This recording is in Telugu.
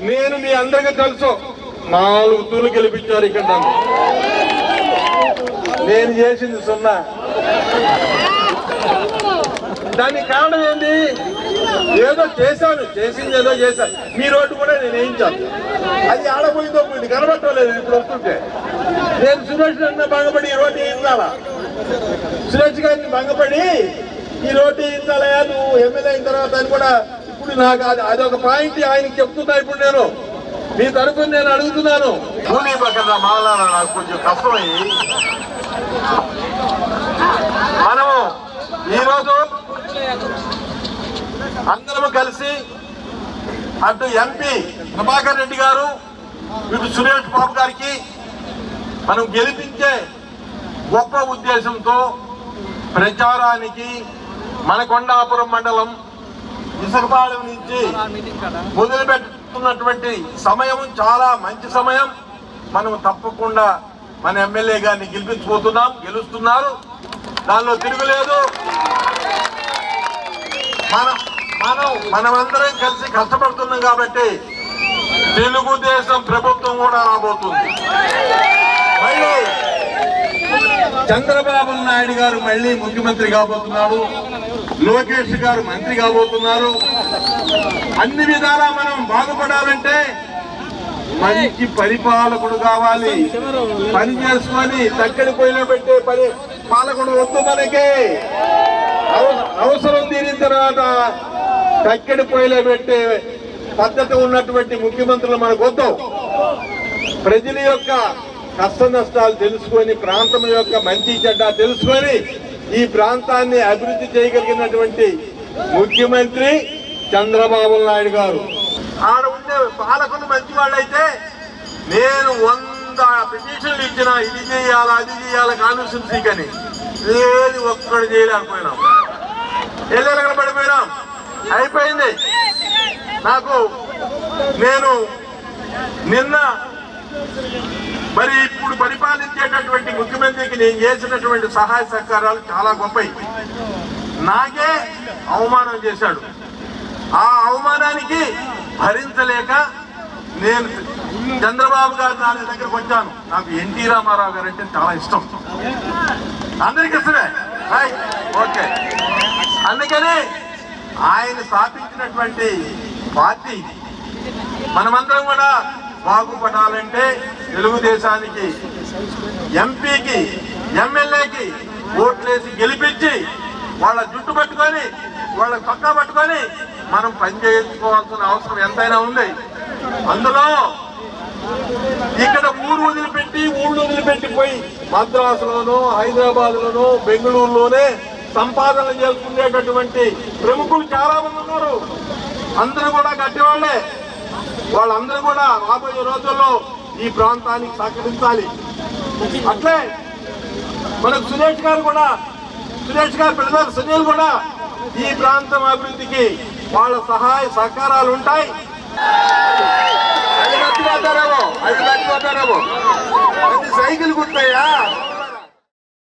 నేను మీ అందరికీ తెలుసు. నాలుగు తూర్లు గెలిపించారు ఇక్కడ నన్ను. నేను చేసింది సున్నా. దానికి కారణం ఏంటి ఏదో చేశాను చేసింది ఏదో చేశాను. మీ రోడ్డు కూడా నేను వేయించాను. అది ఆడపోయిందో పోయింది. కనబట్టలేదు ఇప్పుడు వస్తుంటే. నేను సురేష్ గారిని భంగపడి ఈ రోడ్డు వేయించాలా? సురేష్ గారిని భంగపడి ఈ రోడ్డు వేయించాలయా? నువ్వు ఎమ్మెల్యే అయిన తర్వాత అని కూడా ఇప్పుడు నాకు అది అదొక పాయింట్ ఆయనకి చెప్తున్నా ఇప్పుడు నేను. మీ తరఫున నేను అడుగుతున్నాను. భూమి పక్కన మాలాల నాకు కొంచెం కష్టమయ్యి. మనము ఈరోజు అందరము కలిసి అటు ఎంపీ ప్రభాకర్ రెడ్డి గారు ఇటు సురేష్ బాబు గారికి మనం గెలిపించే గొప్ప ఉద్దేశంతో ప్రచారానికి మన కొండాపురం మండలం ఇసుకపాలెం నుంచి మొదలు పెట్టుతున్నటువంటి సమయం చాలా మంచి సమయం. మనం తప్పకుండా మన ఎమ్మెల్యే గారిని గెలిపించబోతున్నాం గెలుస్తున్నారు. దానిలో తిరుగులేదు. మనం మనం మనమందరం కలిసి కష్టపడుతున్నాం కాబట్టి తెలుగుదేశం ప్రభుత్వం కూడా రాబోతుంది. మళ్ళీ చంద్రబాబు నాయుడు గారు మళ్ళీ ముఖ్యమంత్రి కాబోతున్నాడు లోకేష్ గారు మంత్రి కాబోతున్నారు. అన్ని విధాలా మనం బాగుపడాలంటే మంచి పరిపాలకుడు కావాలి. పని చేసుకొని తక్కడి పొయ్యిలో పెట్టే పని పాలకుడు వద్దు మనకి. అవసరం తీరిన తర్వాత తక్కడి పొయ్యిలో పెట్టే పద్ధతి ఉన్నటువంటి ముఖ్యమంత్రులు మనకు వద్దు. ప్రజల యొక్క కష్ట నష్టాలు తెలుసుకొని ప్రాంతం యొక్క మంచి చెడ్డ తెలుసుకొని ఈ ప్రాంతాన్ని అభివృద్ధి చేయగలిగినటువంటి ముఖ్యమంత్రి చంద్రబాబు నాయుడు గారు. ఆడ ఉండే పాలకులు మంచివాళ్ళైతే నేను వంద పిటిషన్లు ఇచ్చిన ఇది చేయాలా అది చేయాలి కాన్స్టిట్యూన్సీకి అని ఏది ఒక్కడు చేయలేకపోయినాం. ఎల్లెలగడ పడిపోయినాం. అయిపోయింది. నాకు నేను నిన్న మరి ఇప్పుడు పరిపాలించేటటువంటి ముఖ్యమంత్రికి నేను చేసినటువంటి సహాయ సహకారాలు చాలా గొప్పవి. నాకే అవమానం చేశాడు. ఆ అవమానానికి భరించలేక నేను చంద్రబాబు గారు నా దగ్గరకు వచ్చాను. నాకు ఎన్టీ రామారావు గారు అంటే చాలా ఇష్టం. అందరికి ఇష్టమే. ఓకే. అందుకని ఆయన స్థాపించినటువంటి పార్టీ మనమందరం కూడా బాగుపడాలంటే తెలుగుదేశానికి ఎంపీకి ఎమ్మెల్యేకి ఓట్లేసి గెలిపించి వాళ్ళ జుట్టు పట్టుకొని వాళ్ళ పక్క పట్టుకొని మనం పని చేయించుకోవాల్సిన అవసరం ఎంతైనా ఉంది. అందులో ఇక్కడ ఊరు వదిలిపెట్టి ఊళ్ళు వదిలిపెట్టి పోయి మద్రాసులోనో హైదరాబాద్ లోనో బెంగళూరులోనే సంపాదన చేసుకునేటటువంటి ప్రముఖులు చాలా మంది ఉన్నారు. అందరూ కూడా గట్టివాళ్ళే వాళ్ళందరూ కూడా రాబోయే రోజుల్లో ఈ ప్రాంతానికి సహకరించాలి. అట్లే మనకు సురేష్ గారు కూడా సురేష్ గారు బ్రదర్ సునీల్ కూడా ఈ ప్రాంతం అభివృద్ధికి వాళ్ళ సహాయ సహకారాలు ఉంటాయి. అది మర్చిపోతారేమో అది మర్చిపోతారేమో అది సైకిల్ గుర్తయ్యా